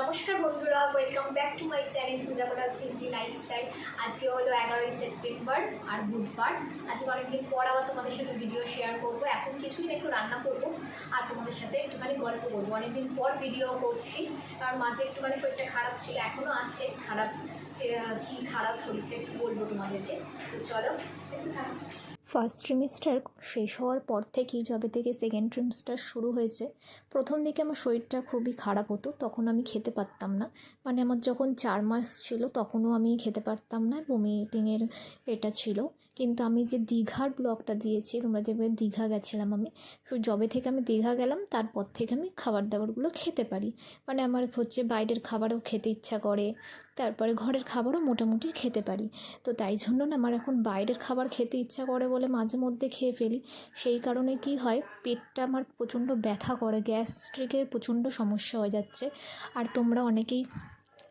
নমস্কার বন্ধুরা welcome back to my channel পূজা করা সিম্পলি লাইফস্টাইল আজকে হলো এগারোই সেপ্টেম্বর আর বুধবার। আজকে অনেকদিন পর আবার তোমাদের সাথে ভিডিও শেয়ার করব। এখন কিছুই না একটু রান্না করব আর তোমাদের সাথে একটুখানি গল্প করব। অনেকদিন পর ভিডিও করছি, কারণ মাঝে একটুখানি শরীরটা খারাপ ছিল এখনও আছে। খারাপ কি খারাপ শরীরটা একটু বলব তোমাদেরকে। তো চলো। ফার্স্ট ট্রিমিস্টার শেষ হওয়ার পর থেকেই যবে থেকে সেকেন্ড ট্রিমিস্টার শুরু হয়েছে, প্রথম দিকে আমার শরীরটা খুবই খারাপ হতো, তখন আমি খেতে পারতাম না। মানে আমার যখন চার মাস ছিল, তখনও আমি খেতে পারতাম না বমিটিংয়ের এটা ছিল। কিন্তু আমি যে দীঘার ব্লগটা দিয়েছি, তোমরা যেভাবে দীঘা গেছিলাম আমি। তো যবে থেকে আমি দীঘা গেলাম, তারপর থেকে আমি খাবার দাবারগুলো খেতে পারি। মানে আমার হচ্ছে বাইরের খাবারও খেতে ইচ্ছা করে, তারপরে ঘরের খাবারও মোটামুটি খেতে পারি। তো তাই জন্য না আমার এখন বাইরের খাবার খেতে ইচ্ছা করে বলে মাঝে মধ্যে খেয়ে ফেলি। সেই কারণে কি হয়, পেটটা আমার প্রচণ্ড ব্যথা করে, গ্যাস্ট্রিকের প্রচণ্ড সমস্যা হয়ে যাচ্ছে। আর তোমরা অনেকেই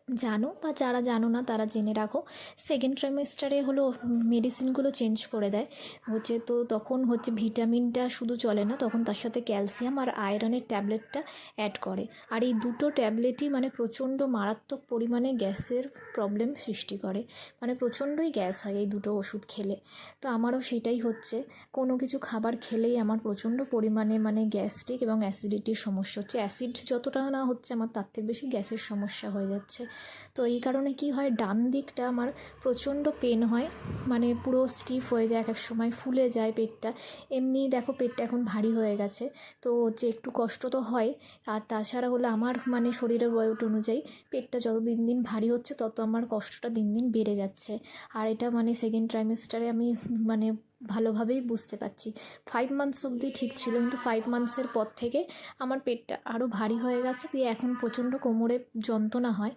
জানো বা যারা জানো না, তারা জেনে রাখো। সেকেন্ড ট্রাইমেস্টারে হলো মেডিসিনগুলো চেঞ্জ করে দেয়। হচ্ছে তো তখন হচ্ছে ভিটামিনটা শুধু চলে না, তখন তার সাথে ক্যালসিয়াম আর আয়রনের ট্যাবলেটটা অ্যাড করে। আর এই দুটো ট্যাবলেটই মানে প্রচণ্ড মারাত্মক পরিমাণে গ্যাসের প্রবলেম সৃষ্টি করে। মানে প্রচণ্ডই গ্যাস হয় এই দুটো ওষুধ খেলে। তো আমারও সেটাই হচ্ছে। কোনো কিছু খাবার খেলেই আমার প্রচণ্ড পরিমাণে মানে গ্যাস্ট্রিক এবং অ্যাসিডিটির সমস্যা হচ্ছে। অ্যাসিড যতটা না হচ্ছে, আমার তার থেকে বেশি গ্যাসের সমস্যা হয়ে যাচ্ছে। তো এই কারণে কি হয়, ডান দিকটা আমার প্রচণ্ড পেন হয় মানে পুরো স্টিফ হয়ে যায়, এক এক সময় ফুলে যায় পেটটা। এমনি দেখো পেটটা এখন ভারী হয়ে গেছে, তো হচ্ছে একটু কষ্ট তো হয়। আর তাছাড়া হলো আমার মানে শরীরের ওয়েট অনুযায়ী পেটটা যত দিন দিন ভারী হচ্ছে, তত আমার কষ্টটা দিন দিন বেড়ে যাচ্ছে। আর এটা মানে সেকেন্ড ট্রাইমেস্টারে আমি মানে ভালোভাবেই বুঝতে পারছি। ফাইভ মান্থস অবধি ঠিক ছিল, কিন্তু ফাইভ মান্থসের পর থেকে আমার পেটটা আরও ভারী হয়ে গেছে, দিয়ে এখন প্রচণ্ড কোমরে যন্ত্রণা হয়।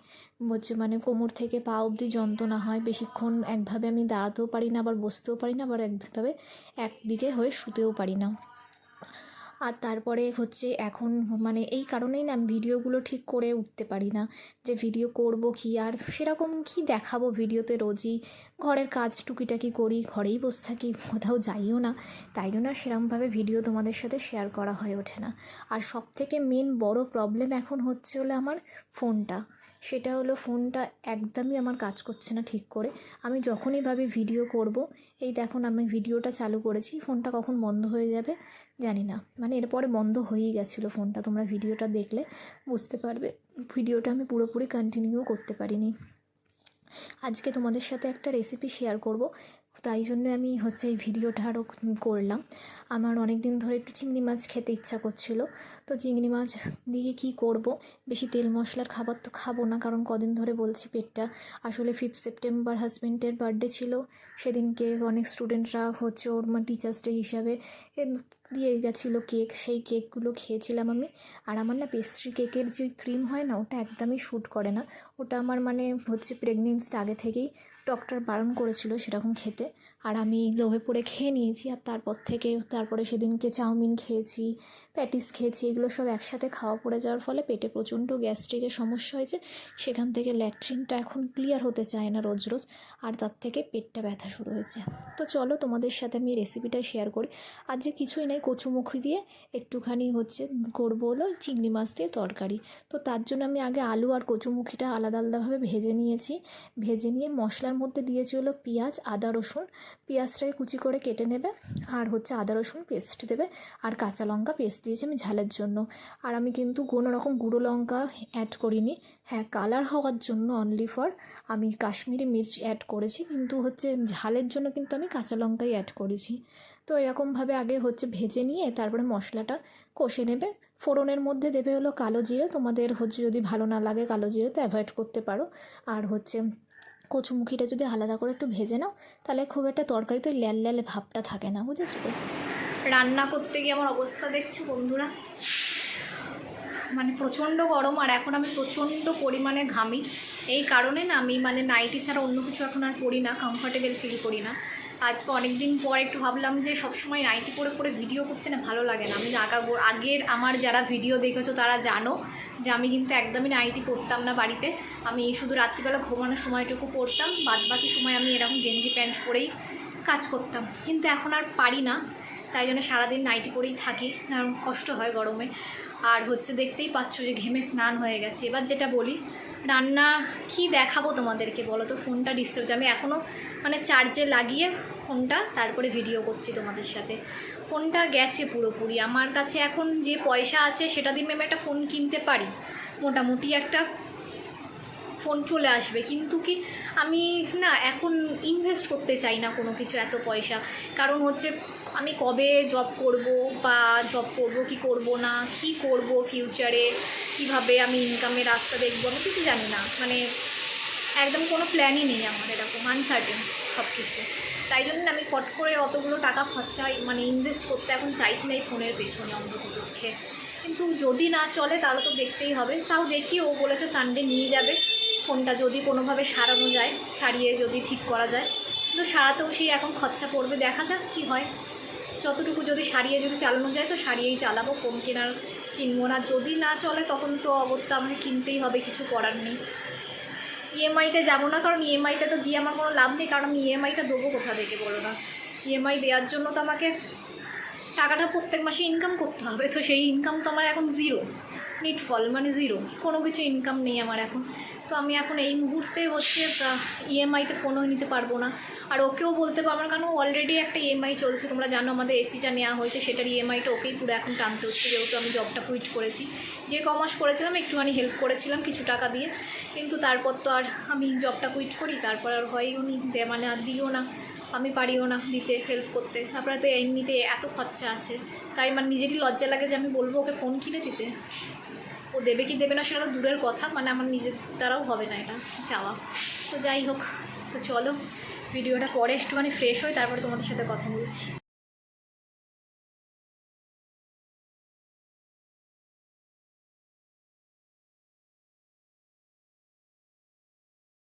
বলছে মানে কোমর থেকে পা অবধি যন্ত্রণা হয়, বেশিক্ষণ একভাবে আমি দাঁড়াতেও পারি না, আবার বসতেও পারি না, আবার একভাবে একদিকে হয়ে শুতেও পারি না। আর তারপরে হচ্ছে এখন মানে এই কারণেই না আমি ভিডিওগুলো ঠিক করে উঠতে পারি না যে ভিডিও করব কি আর সেরকম কি দেখাবো ভিডিওতে রোজই। ঘরের কাজ টুকিটাকি করি, ঘরেই বসে থাকি, কোথাও যাইও না। তাই জন্য সেরকমভাবে ভিডিও তোমাদের সাথে শেয়ার করা হয়ে ওঠে না। আর সব থেকে মেন বড় প্রবলেম এখন হচ্ছে হলো আমার ফোনটা সেটা হলো ফোনটা একদমই আমার কাজ করছে না ঠিক করে। আমি যখনই ভাবি ভিডিও করব, এই দেখুন আমি ভিডিওটা চালু করেছি, ফোনটা কখন বন্ধ হয়ে যাবে জানি না। মানে এরপরে বন্ধ হয়েই গেছিল ফোনটা, তোমরা ভিডিওটা দেখলে বুঝতে পারবে। ভিডিওটা আমি পুরোপুরি কন্টিনিউ করতে পারিনি। আজকে তোমাদের সাথে একটা রেসিপি শেয়ার করব। তাই জন্য আমি হচ্ছে এই ভিডিওটা আরও করলাম। আমার অনেক দিন ধরে একটু চিংড়ি মাছ খেতে ইচ্ছা করছিল। তো চিংড়ি মাছ দিয়ে কি করব? বেশি তেল মশলার খাবার তো খাব না, কারণ কদিন ধরে বলছি পেটটা। আসলে ফিফথ সেপ্টেম্বর হাজব্যান্ডের বার্থডে ছিল। সেদিনকে অনেক স্টুডেন্টরা হচ্ছে ওর মা টিচার্স ডে হিসাবে দিয়ে গেছিল কেক সেই কেকগুলো খেয়েছিলাম আমি। আর আমার না পেস্ট্রি কেকের যে ক্রিম হয় না, ওটা একদমই শ্যুট করে না। ওটা আমার মানে হচ্ছে প্রেগনেন্সির আগে থেকেই ডক্টর বারণ করেছিল সেরকম খেতে। আর আমি লোভে পড়ে খেয়ে নিয়েছি, আর তারপর থেকে, তারপরে সেদিনকে চাউমিন খেয়েছি প্যাটিস খেয়েছি, এগুলো সব একসাথে খাওয়া পড়ে যাওয়ার ফলে পেটে প্রচণ্ড গ্যাস্ট্রিকের সমস্যা হয়েছে। সেখান থেকে ল্যাট্রিনটা এখন ক্লিয়ার হতে চায় না রোজ রোজ, আর তার থেকে পেটটা ব্যথা শুরু হয়েছে। তো চলো তোমাদের সাথে আমি রেসিপিটা শেয়ার করি। আর যে কিছুই নেই কচুমুখি দিয়ে, একটুখানি হচ্ছে করব হলো চিংড়ি মাছ দিয়ে তরকারি। তো তার জন্য আমি আগে আলু আর কচুমুখিটা আলাদা আলাদাভাবে ভেজে নিয়েছি। ভেজে নিয়ে মশলার মধ্যে দিয়েছি হলো পেঁয়াজ, আদা, রসুন। পেঁয়াজটাকে কুচি করে কেটে নেবে। আর হচ্ছে আদা, রসুন পেস্ট দেবে। আর কাঁচা লঙ্কা পেস্ট দিয়েছি আমি ঝালের জন্য। আর আমি কিন্তু কোনো রকম গুঁড়ো লঙ্কা অ্যাড করিনি। হ্যাঁ কালার হওয়ার জন্য অনলি ফর আমি কাশ্মীরি মির্চ অ্যাড করেছি। কিন্তু হচ্ছে ঝালের জন্য কিন্তু আমি কাঁচা লঙ্কাই অ্যাড করেছি। তো এরকমভাবে আগে হচ্ছে ভেজে নিয়ে তারপরে মশলাটা কষে নেবে। ফোড়নের মধ্যে দেবে হলো কালো জিরে। তোমাদের হচ্ছে যদি ভালো না লাগে কালো জিরে তো অ্যাভয়েড করতে পারো। আর হচ্ছে কচুমুখিটা যদি আলাদা করে একটু ভেজে নাও, তাহলে খুব একটা তরকারিতে ওই ল্যাল ল্যাল ভাবটা থাকে না, বুঝেছ তো? রান্না করতে গিয়ে আমার অবস্থা দেখছ বন্ধুরা? মানে প্রচণ্ড গরম, আর এখন আমি প্রচণ্ড পরিমাণে ঘামি। এই কারণে না আমি মানে নাইটি ছাড়া অন্য কিছু এখন আর পরি না কমফর্টেবল ফিল করি না। আজকে অনেক দিন পর একটু ভাবলাম যে সবসময় নাইটি পরে পরে ভিডিও করতে না ভালো লাগে না। আমি আগা আগের আমার যারা ভিডিও দেখেছ তারা জানো যে আমি কিন্তু একদমই নাইটি পরতাম না বাড়িতে। আমি শুধু রাত্রিবেলা ঘুমানোর সময়টুকু পরতাম বাদ বাকি সময় আমি এরকম গেঞ্জি প্যান্ট পরেই কাজ করতাম। কিন্তু এখন আর পারি না, তাই জন্য সারাদিন নাইটি পরেই থাকি, কারণ কষ্ট হয় গরমে। আর হচ্ছে দেখতেই পাচ্ছ যে ঘেমে স্নান হয়ে গেছে। এবার যেটা বলি রান্না কি দেখাবো তোমাদেরকে বলো তো? ফোনটা ডিস্টার্ব আমি এখনও মানে চার্জে লাগিয়ে ফোনটা তারপরে ভিডিও করছি তোমাদের সাথে। ফোনটা গেছে পুরোপুরি। আমার কাছে এখন যে পয়সা আছে সেটা দিয়ে আমি একটা ফোন কিনতে পারি। মোটামুটি একটা ফোন চলে আসবে। কিন্তু কি আমি না এখন ইনভেস্ট করতে চাই না কোনো কিছু এত পয়সা। কারণ হচ্ছে আমি কবে জব করব বা জব করব, কি করব না, কি করব ফিউচারে কীভাবে আমি ইনকামের রাস্তা দেখব, আমি কিছু জানি না। মানে একদম কোনো প্ল্যানই নেই আমার এরকম আনসার্টেন সব কিছু তাই জন্য আমি ফট করে অতগুলো টাকা খরচা মানে ইনভেস্ট করতে এখন চাইছি না এই ফোনের পেছনে অন্ততপক্ষে। কিন্তু যদি না চলে, তাহলে তো দেখতেই হবে। তাও দেখি, ও বলেছে সানডে নিয়ে যাবে। ফোনটা যদি কোনোভাবে সারানো যায় সারিয়ে যদি ঠিক করা যায়। কিন্তু সারাতেও সেই এখন খরচা পড়বে দেখা যাক কী হয়। যতটুকু যদি সারিয়ে যদি চালানো যায় তো সারিয়েই চালাবো, কম কেনার কিনবো না। যদি না চলে তখন তো অগত্যা আমাকে কিনতেই হবে, কিছু করার নেই। ইএমআইতে যাব না, কারণ ইএমআইতে তো গিয়ে আমার কোনো লাভ নেই, কারণ আমি ইএমআইটা দেবো কোথা থেকে বলো না? ইএমআই দেওয়ার জন্য তো আমাকে টাকাটা প্রত্যেক মাসে ইনকাম করতে হবে, তো সেই ইনকাম তো আমার এখন জিরো নিট ফল মানে জিরো কোনো কিছু ইনকাম নেই আমার এখন। তো আমি এখন এই মুহূর্তে হচ্ছে ইএমআইতে ফোনও নিতে পারব না। আর ওকেও বলতে পারব না, কারণ অলরেডি একটা ইএমআই চলছে। তোমরা জানো আমাদের এসিটা নেওয়া হয়েছে, সেটার ইএমআইটা ওকেই পুরো এখন টানতে হচ্ছে, যেহেতু আমি জবটা কুইট করেছি। যে কমাস করেছিলাম, একটুখানি হেল্প করেছিলাম কিছু টাকা দিয়ে। কিন্তু তারপর তো আর আমি জবটা কুইট করি, তারপর আর হয়ও নি, দে মানে আর দিও না, আমি পারিও না দিতে হেল্প করতে। তারপরে তো এমনিতে এত খরচা আছে। তাই আমার নিজেরই লজ্জা লাগে যে আমি বলব ওকে ফোন কিনে দিতে। ও দেবে কি দেবে না সেটা দূরের কথা মানে আমার নিজের দ্বারাও হবে না এটা চাওয়া। তো যাই হোক, তো চলো, ভিডিওটা পরে একটুখানি ফ্রেশ হই, তারপরে তোমাদের সাথে কথা বলছি।